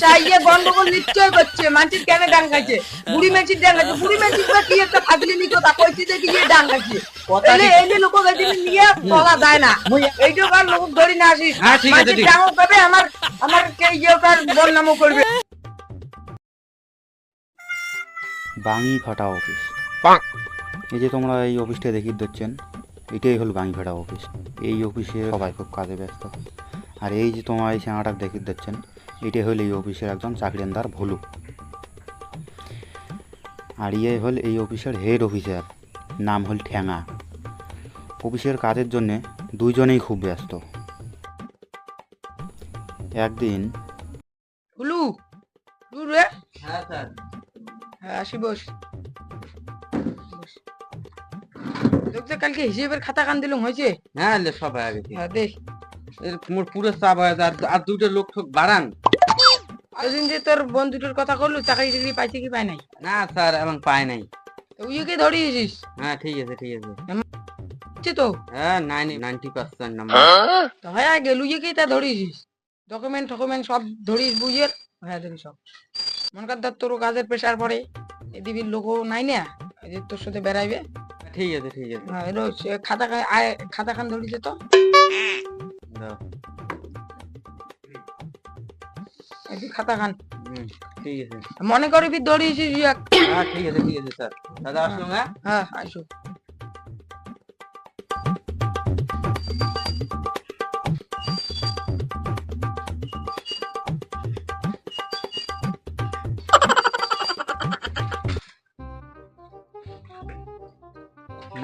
সাইয়ে গন্ডগোল নিশ্চয় করছে। মানছির কেন ডাং খাইছে বুড়ি মেচির ডাং খাইছে বুড়ি মেচির বা কি একটা ফাজলি নিকো তা কইছে যে কি যে ডাং খাইছে এলে এলে লোক গেছে নিয়ে বলা যায় না। এইটো কার লোক ধরি না আসিস। হ্যাঁ, মানছির পাবে আমার আমার কে ইয়ে কার বদনামও করবে। বাঙি ফাটা অফিস। এই যে তোমরা এই অফিসটা দেখি দিচ্ছেন এটাই হলো বাঙি ফাটা অফিস। এই অফিসে সবাই খুব কাজে ব্যস্ত। আর এই যে তোমার এই সেনাটা দেখি দিচ্ছেন এটাই হল এই অফিসের একজন চাকরিন্দার ভুলু। আর ইয়ে হল এই অফিসের হেড অফিসার নাম হল ঠ্যাঙা অফিসের কাজের জন্যে দুইজনেই খুব ব্যস্ত। একদিন দূর রে। হ্যাঁ স্যার। হ্যাঁ আসি বস। দেখতে কালকে হিসেবের খাতা কান দিলুম হয়েছে? হ্যাঁ সব হয়ে গেছে। হ্যাঁ দেখ। মোর পুরো চাপ হয়েছে আর আর দুটো লোক ঠোক বাড়ান। ওইদিন যে তোর বন্ধুটার কথা করলু চাকরি টাকরি পাইছে কি পায় নাই? না স্যার এবং পায় নাই। উইকে ধরিয়েছিস হ্যাঁ ঠিক আছে ঠিক আছে। হচ্ছে তো? হ্যাঁ নাইন নাইনটি পার্সেন্ট নাম্বার তো হ্যাঁ গেল উইকে তা ধরিয়েছিস ডকুমেন্ট টকুমেন্ট সব ধরিস বুঝিয়ে হ্যাঁ ধরি সব। মন কর ধর তোর কাজের প্রেশার পড়ে। এদিবির লোকও নাই না? এই যে তোর সাথে বেড়াইবে? ঠিক আছে ঠিক আছে। হ্যাঁ খাতা খাতা খান ধরিছে তো? দাও। খাতা খান। ঠিক আছে। মনে করবি ধরিয়েছিস ইয়া। হ্যাঁ ঠিক আছে ঠিক আছে স্যার। দাদা আসুন হ্যাঁ? হ্যাঁ। আইসো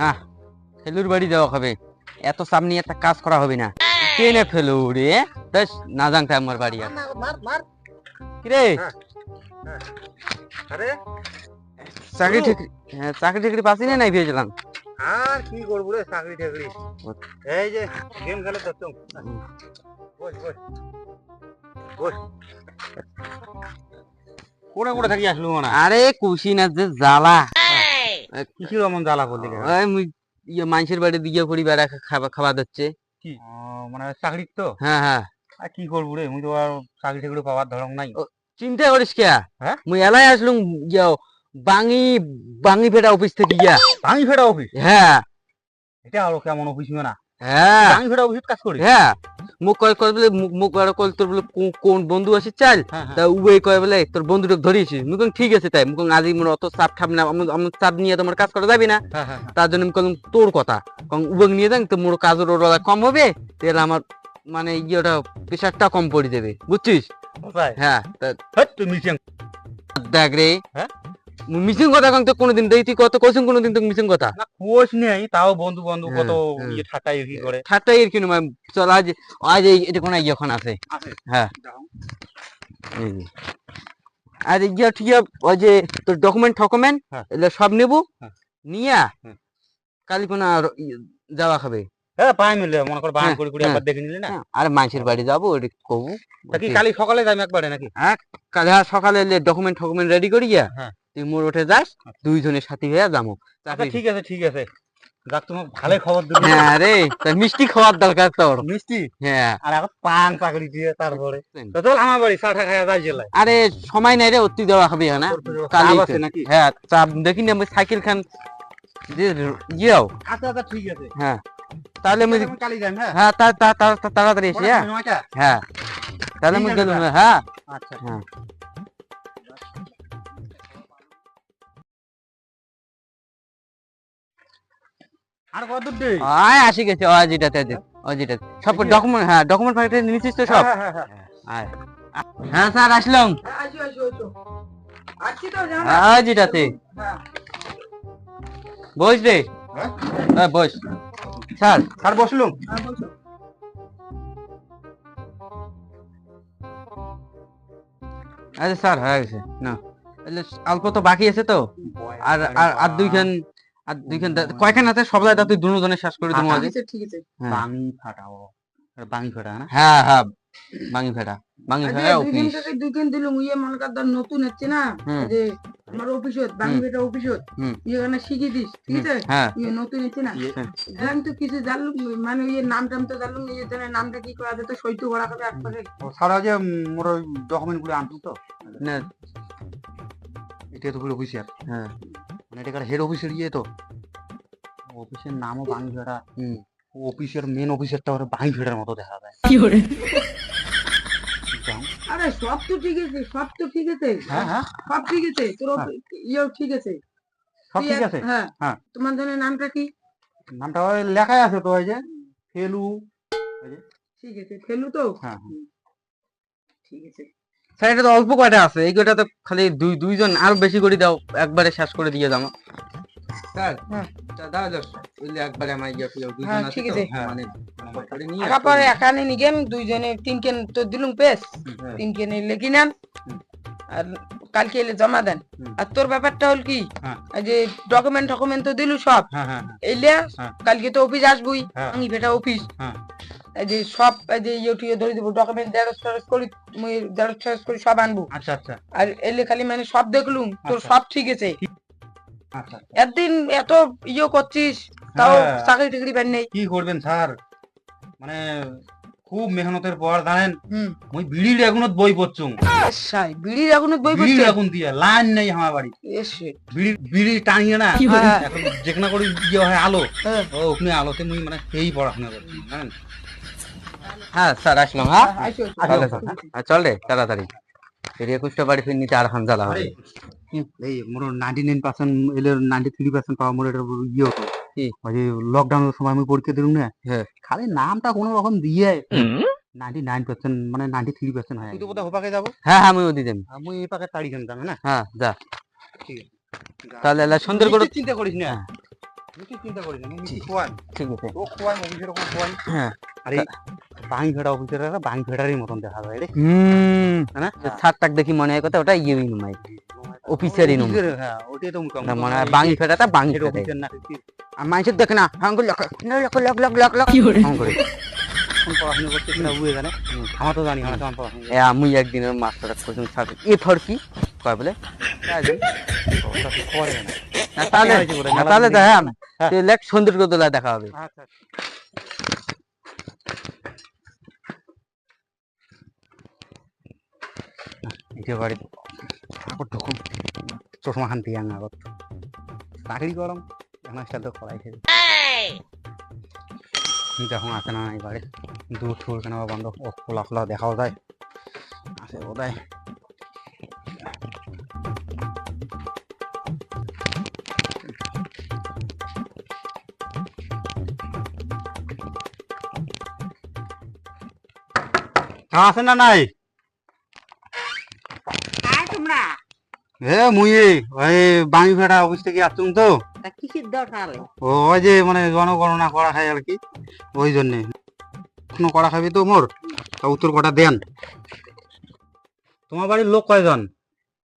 না ফেলুর বাড়ি দেওয়া হবে। এত সামনে একটা কাজ করা হবে না। ট্রেনে ফেলু রে বেশ না জানতে আমার বাড়ি আর। কিরে? আরে? চাকরি ঠিকরি হ্যাঁ চাকরি ঠিকরি পাচ্ছি না নাই ভেবেছিলাম? আর কি করব রে চাকরি টাকরি এই যে গেম খেলে তো তুমি বস বস বস। কোনে কোনে থাকি আসলু না? আরে কুশি না যে জ্বালা। কিছু এমন জ্বালা করলি ওই ইয়ে মানুষের বাড়ি দিয়ে পরিবার খাবার খাওয়া দিচ্ছে। ও, মানে চাকরি তো? হ্যাঁ হ্যাঁ। আর কি করব রে? মুই তো আর চাকরি টাকরি পাওয়ার নাই। চিন্তা করিস কে হ্যাঁ? মুই এলাই আসলুম ইয়া বাঙি বাঙি ফেটা অফিস থেকে ইয়া ভাঙি ফেরা অফিস হ্যাঁ। এটা আরও কেমন অফিস না? হ্যাঁ। ভাঙি ফেরা অফিস কাজ করি হ্যাঁ। মুখ কয় কয় বলে মুখ- আর কল তোর বলে কোন বন্ধু আছে চাল? হ্যাঁ হ্যাঁ। তা উবে কয় বলে তোর বন্ধুটা ধরিয়েছিস মুখ ঠিক আছে তাই। মুখ আজি মোর অত চাপ খাব না আমার চাপ নিয়ে তোমার কাজ করা যাবে না। হ্যাঁ তার জন্য আমি কলম তোর কথা। উবেগ নিয়ে যান তো মোর কাজের ওরা কম হবে? তাহলে আমার মানে ইয়েটা প্রেশারটা কম পড়ে যাবে বুঝছিস হ্যাঁ মিশিং দেখ রে হ্যাঁ? মিসিং কথা কাং তো কোনোদিন দেই তুই কত কইছিস কোনোদিন তো মিসিং কথা না কোচ নেই তাও বন্ধু বন্ধু হ্যাঁ, কত হ্যাঁ। ইয়ে ঠাটাই কি করে ঠাট্টাই এর কিনু চল আজ আজ এই এটা কোন ইয়েখন আছে আছে হ্যাঁ। আর ইয়ে ঠিক ওই যে তোর ডকুমেন্ট হ্যাঁ। এগুলো সব নেব হ্যাঁ। নিয়া হ্যাঁ। কালি কোন যাওয়া খাবে হ্যাঁ পাই মিলে মনে কর বান হ্যাঁ, করে করে হ্যাঁ। একবার দেখে নিলি না? আর মাইসের বাড়ি যাব ওটা কবু। কি কালি সকালে যাই একবারে নাকি? কালি হ্যাঁ সকালে ডকুমেন্ট টকুমেন্ট রেডি করিয়া হ্যাঁ। তুই মোর উঠে যাস দুইজনের সাথে হয়ে যাব আচ্ছা ঠিক আছে ঠিক আছে। যাক তোমার ভালো খবর হ্যাঁ রে মিষ্টি খাওয়ার দরকার তোর। মিষ্টি? হ্যাঁ। আর এখন পান চাকরি দিয়ে তারপরে। তো চল আমার বাড়ি চাটা খাওয়া যায় জেলায় আরে সময় নাই রে অতি দেওয়া হবে না কালি নাকি? হ্যাঁ চাপ দেখি না আমি সাইকেল খান যে ইয়েও। আচ্ছা আচ্ছা ঠিক আছে। হ্যাঁ। তাহলে আমি হ্যাঁ? হ্যাঁ তা- তা- তা- তা- তাড়াতাড়ি এসে হ্যাঁ? হ্যাঁ। তাহলে আমি গেলাম হ্যাঁ? আচ্ছা হ্যাঁ। আর কত দূর আয় আসি গেছে ও যেটাতে সব ডকুমেন্ট হ্যাঁ ডকুমেন্ট ফাইলটা নিয়েছিস তো সব? হ্যাঁ, হ্যাঁ, হ্যাঁ, হ্যাঁ। আয়। হ্যাঁ স্যার আসলাম। হ্যাঁ, আসো আসছি তো। হ্যাঁ হ্যাঁ। বস রে হ্যাঁ? হ্যাঁ বস। Sir sir বসলুম। হ্যাঁ, আচ্ছা স্যার হয়ে গেছে। না অল্প তো বাকি আছে তো। আর আর আর দুইখান আর দুইখান কয়খান আছে? সব তুই দুজনের শেষ করে দেবো ঠিক আছে। হ্যাঁ। বাঙি ফাটাও। বাঙি ফাটা না? হ্যাঁ হ্যাঁ। বাঙি ফেটা বাঙি আরে ফেটা দুই দিন থেকে দুই দিন দিলুম ইয়ে মনে কর নতুন হচ্ছে না? যে আমার অফিসত বাঙি বেটা অফিসত এখানে শিখিয়ে দিস ঠিক আছে? হ্যাঁ। তুই নতুন এসে না? ইয়ে, তো কিছু জানলুম মানে ইয়ে নাম টাম তো জানলুম ইয়ে জানে নামটা কি করা যেত সৈত ভরা খাবে একবারে সারা যে মোর ডকুমেন্টগুলো আনতো তো? না। এটা তো অফিসিয়ার হ্যাঁ। মানে এটা হেড অফিসের ইয়ে তো? অফিসের নামও বাঙি ভেড়া হুম। অফিসের মেন অফিসারটা ওর বাঙি ভেড়ার মতো দেখা যায়। যাও। আরে সব তো ঠিক আছে সব তো ঠিক আছে। হ্যাঁ হ্যাঁ। সব ঠিক আছে তোর। ইয়েও ঠিক আছে। সব ঠিক আছে? হ্যাঁ। হ্যাঁ। তোমার জন্য নামটা কি? নামটা ওই লেখাই আছে তো ওই যে ফেলু ঠিক আছে ফেলু তো? হ্যাঁ হ্যাঁ। ঠিক আছে। স্যার এটা তো অল্প কয়টা আছে এই কয়টা তো খালি দুই দুইজন আরও বেশি করে দাও একবারে শেষ করে দিয়ে দাও স্যার হ্যাঁ। আমার ইয়ে হ্যাঁ, ঠিক আছে। মানে করে পরে একানে নিগেম দুইজনে তিন কেন তো দিলুম পেস হ্যাঁ। তিন কেন লেখি নেন আর কালকে এলে জমা দেন আর তোর ব্যাপারটা হল কি। যে ডকুমেন্ট ডকুমেন্ট তো দিলু সব এলে। কালকে তো অফিস আসবই। আমি বেটা অফিস। এই যে সব এই যে ইউটিউবে ধরে দিব ডকুমেন্ট জেরক্স টেরক্স করি জেরক্স টেরক্স করি সব আনব আচ্ছা আচ্ছা আর এলে খালি মানে সব দেখলুম তোর আচ্ছা। সব ঠিক আছে একদিন এত ইয়ে করছিস তাও হ্যাঁ। চাকরি টাকরি পাই নেই। কি করবেন স্যার? মানে খুব মেহনতের পর জানেন? মুই বিড়ির এখনও বই পড়ছুম। সাই বিড়ির এখনও বই পড়ছে এখন দিয়ে লাইন নেই আমার বাড়ি। এসে। বিড়ি বিড়ি টানিয়ে না। এখন যেখানে করে ইয়ে হয় আলো। হ্যাঁ। ও ওখানে আলোতে মুই মানে সেই পড়াশোনা করছি জানেন? হ্যাঁ স্যার আসলাম হ্যাঁ? চলে হ্যাঁ, চল রে তাড়াতাড়ি। এর একুশটা বাড়ি ফির নিতে আর হামজালা হবে। এই মোর নাইনটি নাইন পার্সেন্ট এলে নাইনটি থ্রি পার্সেন্ট পাওয়া মোর এটা ইয়ে হতো। কি? ওই যে লকডাউনের সময় আমি পরীক্ষা দিলাম না হ্যাঁ। খালি নামটা কোনো রকম দিয়ে নাইনটি নাইন পার্সেন্ট মানে নাইনটি থ্রি পার্সেন্ট হয় তুই তো বোধহয় হোপাকে যাব? হ্যাঁ হ্যাঁ আমি ওদি আমি এই পাকে তাড়ি কিনতাম না? হ্যাঁ যা। ঠিক তাহলে এলা সুন্দর করে। চিন্তা করিস না। হ্যাঁ। চিন্তা করিস না ঠিক। আছে। ও খোয়াই অফিসের ওখানে খোয়াই হ্যাঁ। আরে বাং ভেড়া অফিসের বাং ভেড়ারই মতন দেখা যায় রে। হুম। না? সাত দেখি মনে হয় কথা ওটা ইয়ে নুমাই অফিসেরই নুম হ্যাঁ ওটাই তো মুখাম না বাঙি ফেটাটা বাঙি ফেটাই না তুই মানুষের দেখে না হাঙ্গুল লক লক লক লক লক লক হাম করে? পড়াশোনা করতে কিনা বুঝে জানে আমার তো জানি আমার পড়াশোনা এ আমি একদিনের মাস্টার কোচিং স্যার এ ফর কি? কয় বলে না। না তাহলে না তাহলে দেখা। হ্যাঁ। লেখ সুন্দর দেখা হবে। আচ্ছা যে ঢুকুন চশমা খান দিয়ে আঙা চাকরি তো যখন আসে না এই বাড়ি দূর ঠুর কেন বন্ধ খোলা খোলা দেখাও যায় আসে বোধ হয় আসে না নাই আয় তোমরা এ মুই ওই বাঙি ফেটা অফিস থেকে আসছুন তো। তা কিসের দরকার ও ওই যে মানে জনগণনা করা খাই আর কি ওই জন্যে। এখনও করা খাবি তো মোর? তা উত্তর কটা দেন। তোমার বাড়ির লোক কয়জন?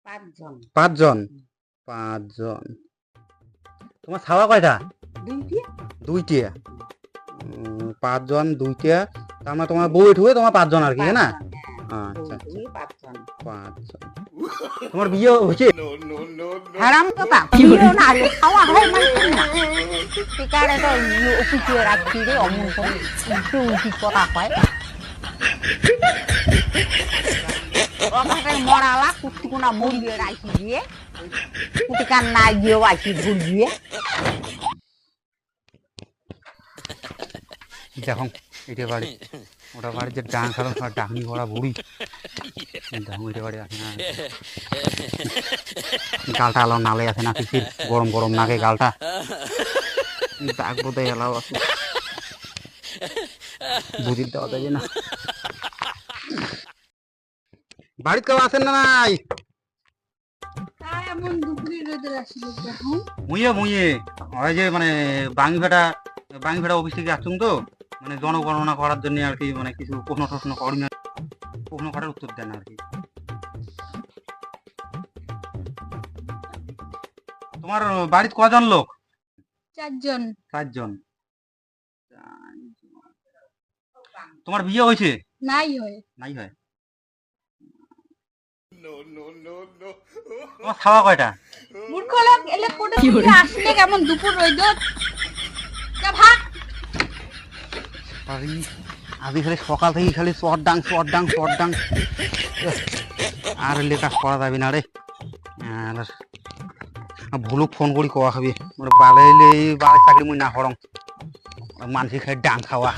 পাঁচজন। পাঁচজন? পাঁচজন। তোমার ছাওয়া কয়টা? দুইটিয়া পাঁচজন দুইটিয়া তার মানে তোমার বউ ঠুয়ে তোমার পাঁচজন আর কি না? পাঁচজন পাঁচজন তোমার বিয়ে হয়েছে? হারাম কথা। প্রিয় না রে খাওয়া হয় মানে না। শিকারে তো অফিসে রাখছি রে অমন করে। কথা হয় ওখানে মরালা কুটকুনা মরিয়ে রাখি দিয়ে। কুটিকান না গিয়েও আইসি ভুল দিয়ে। দেখো এটা বাড়ি। ওটা বাড়ি যে ডান খালাম ডাকনি করা বুড়ি। এটা বাড়ি আছে না। গালটা আলো নালে আছে না পিসির গরম গরম নাকে গালটা। দাগ বোধহয় এলাও আছে। বুঝির দেওয়া যাবে না। বাড়িতে কেউ আছেন না নাই? মুইয়ে মুইয়ে। ওই যে মানে বাঙি ভেটা বাঙি ভেটা অফিস থেকে আসছুন তো? মানে জনগণনা করার জন্য আর কি মানে কিছু প্রশ্ন টশ্ন করি না। প্রশ্ন করার উত্তর দেন আর কি। তোমার বাড়িতে কজন লোক? চারজন। চারজন। তোমার বিয়ে হয়েছে? নাই হয়। নাই হয়? তোমার খাওয়া কয়টা? মূর্খ লোক এলে কোটে আসলে কেমন দুপুর রইদত? যা ভাগ। আজ খালি সকাল থেকে খালি চট ডাং চট ডাং চট ডাং আর এলে কাজ করা যাবে না রে। আর ভুলুক ফোন করি কোয়া খাবি। মোর বালে এলে বালে চাকরি মুই না করং। মানসি খাই ডাং খাওয়া।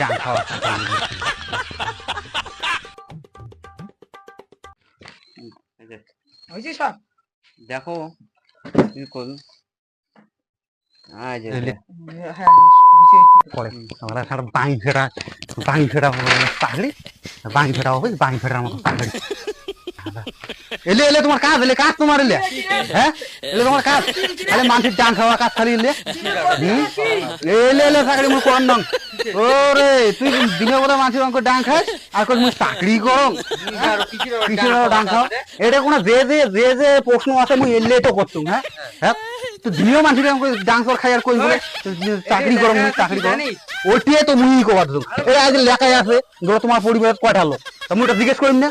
ডাং খাওয়া। দেখো কি করুন হ্যাঁ আমরা সার ফেরা ফেরা ফেরা হবে এলে এলে তোমার কাজ এলে কাজ তোমার এলে। হ্যাঁ? এলে তোমার কাজ। মানুষের ডান খাওয়া কাজ খালি এলে। এলে এলে চাকরি মুই কর নং ওরে তুই দিনে বলে মানুষের অঙ্ক ডাং খাস আর কই মুই চাকরি করং কিসের আরও খাও এটা কোনো যে যে যে যে প্রশ্ন আছে মুই এলে তো করতুম হ্যাঁ? হ্যাঁ? তো দিনেও মানুষের অঙ্ক কর খাই কই বলে? চাকরি করং মুই চাকরি করং। ওটিয়ে তো মুই কবার দিম এই আজ লেখাই আছে ধরো তোমার পরিবারের কয়টা তা মুই ওটা জিজ্ঞেস করিম না?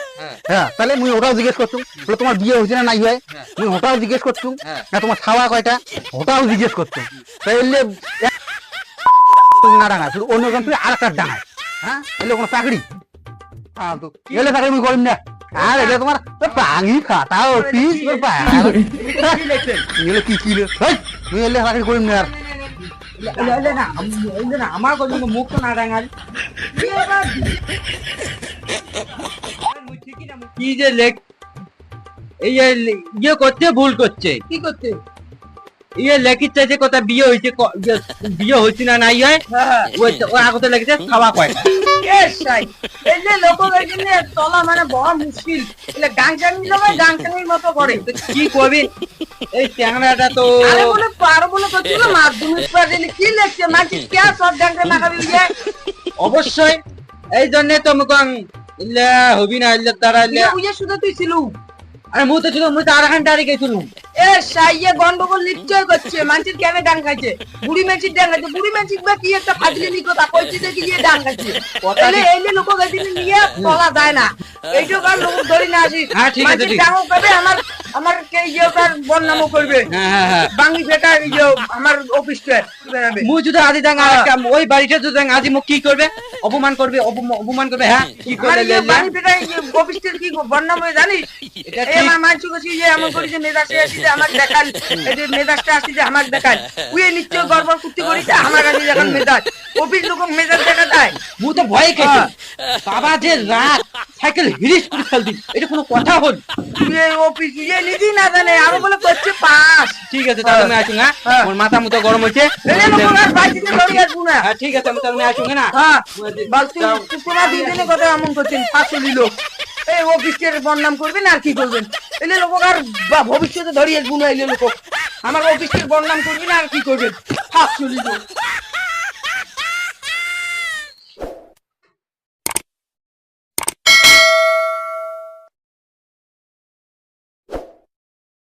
হ্যাঁ। তাহলে মুই ওটাও জিজ্ঞেস করতুম। বলে তোমার বিয়ে হয়েছে না নাই হয়? মুই ওটাও জিজ্ঞেস করতুম। না তোমার খাওয়া কয়টা? ওটাও জিজ্ঞেস করতুম। তাইলে না ডাঙা শুধু অন্য তুই আর একটা ডাঙা হ্যাঁ এলে কোনো চাকরি। এলে চাকরি মুই করিম না। আর এটা তোমার পাঙি খাতা অফিস এলে কি কি রে? হেই, মুই এলে চাকরি করিম না আর। এলে- এলে না আম- এলে না আমার কথা মুখ তো না ডাঙাল। কি যে লেখ এই ইয়ে করছে ভুল করছে। কি করতে ইয়ে লেখির চাইছে কথা বিয়ে হয়েছে বিয়ে হয়েছে না নাই হয় হ্যাঁ হ্যাঁ। আগতে লেগেছে খাওয়া চলা মানে বড় মুশকিল মতো করে। তো কি করবি এই ট্যাংরাটা তো বলে পারো বলে করছিল মাধ্যমিক পাস কি লেখছে মাটি কে সব অবশ্যই এই জন্য তো মুখন ইল্লা হবি না ইল্লা তারা ইল্লা শুধু তুই ছিলু। আরে মুই তো ছিল মুই তো আর খান ডারি গেছিলাম এ সাইয়ে গন্ডগোল নিশ্চয় করছে। মানুষের কেন ডান খাইছে? বুড়ি মেচির ডান খাইছে। বুড়ি মেচির বা কি একটা ফাজলিনি কথা কইছে যে ডান খাইছে। এলে এলে লোক গেছিনি নিয়ে চলা যায় না। এইটু কার লোক ধরি না আসি। হ্যাঁ, ঠিক আছে, ঠিক আমার আমার কে ইয়ে কার বদনামও করবে? হ্যাঁ হ্যাঁ হ্যাঁ। বাঙি বেটা ইয়ে আমার বেরাবে মুই যদি দাং ওই বাড়িটা যদি দাং আজি মোক কি করবে? অপমান করবে অপমান করবে হ্যাঁ? কি আমার করবে ইয়ে লে-? বাঙি বেটা ইয়ে অফিসটার কি বদনাম হয়ে জানিস? এই ঠিক। আমার মানসিক আছে যে এমন করি যে মেজাজে আসি যে আমাকে দেখাল এই যে মেজাজটা আসি যে আমাকে দেখাল উই নিশ্চয় গড়বড় করতে করি যে আমার কাছে যখন মেজাজ অফিস লোক মেজাজ দেখা যায়। মুই তো ভয় খেয়েছি। বাবা যে রাত সাইকেল হিরিস করে ফেল দিন এটা কোনো কথা হল? ইয়ে অফিস নিজেই না জানে আরও বলে করছে পাস। ঠিক আছে তাহলে আমি আসুন হ্যাঁ? হ্যাঁ। মাথা মতো গরম লোক হ্যাঁ ঠিক আছে আমি তাহলে আসুন না? হ্যাঁ। বল তুই তুই দুজনে কথা এমন করছেন? পাঁচশো নিল এই অফিসের বদনাম করবেন আর কি করবেন? এলে লোক আর ভবিষ্যতে ধরিয়ে না এলে লোক। আমার অফিসের বদনাম করবেন আর কি করবেন?